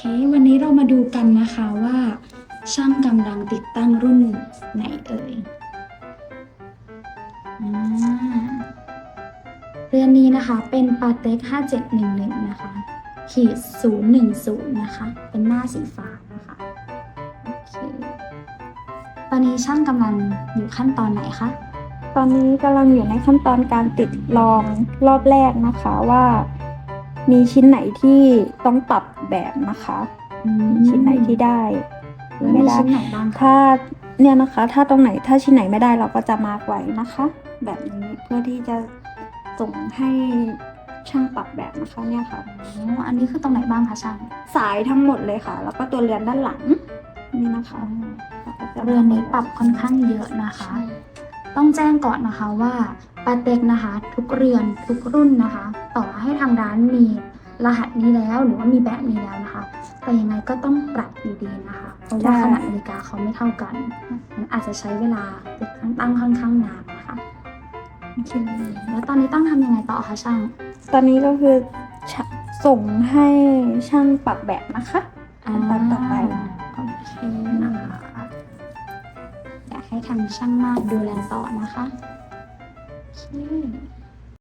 เค วันนี้เรามาดูกันนะคะว่า ช่างกำลังติดตั้งรุ่นไหนเอ่ยเรือนนี้นะคะเป็นปาเต็ก5711 นะคะ ขีด 010 นะคะ เป็นหน้าสีฟ้านะคะ โอเค ตอนนี้ช่างกำลังอยู่ขั้นตอนไหนคะ ตอนนี้กำลังอยู่ในขั้นตอนการติดลองรอบแรกนะคะว่า มีชิ้นไหนที่ต้องปรับแบบนะคะอืมมีชิ้นไหนที่ได้หรือมีไม่ได้ชิ้นไหนบ้างคะถ้าเนี่ยนะคะ ถ้าตรงไหนถ้าชิ้นไหนไม่ได้เราก็จะมาร์กไว้นะคะ แบบนี้เพื่อที่จะส่งให้ช่างปรับแบบนะคะเนี่ยค่ะอ๋ออันนี้คือตรงไหนบ้างคะช่าง สายทั้งหมดเลยค่ะ แล้วก็ตัวเรือนด้านหลังนี่นะคะราก็จะเรือนนี้ปรับค่อนข้างเยอะนะคะ ต้องแจ้งก่อนนะคะว่า ปาเต็กนะคะ ทุกเรือนทุกรุ่นนะคะ ต่อให้ทางร้านมีรหัสนี้แล้วหรือว่ามีแบบนี้แล้วนะคะ แต่ยังไงก็ต้องปรับอยู่ดีนะคะ เพราะว่าขนาดนาฬิกาเขาไม่เท่ากัน มันอาจจะใช้เวลาติดตั้งค่อนข้างนานนะคะโอเคแล้วตอนนี้ต้องทำยังไงต่อคะช่าง ตอนนี้ก็คือชะส่งให้ช่างปรับแบบนะคะขั้นตอนต่อไปโอเคนะคะอยากให้ทางช่างมากดูแลต่อนะคะ โอเค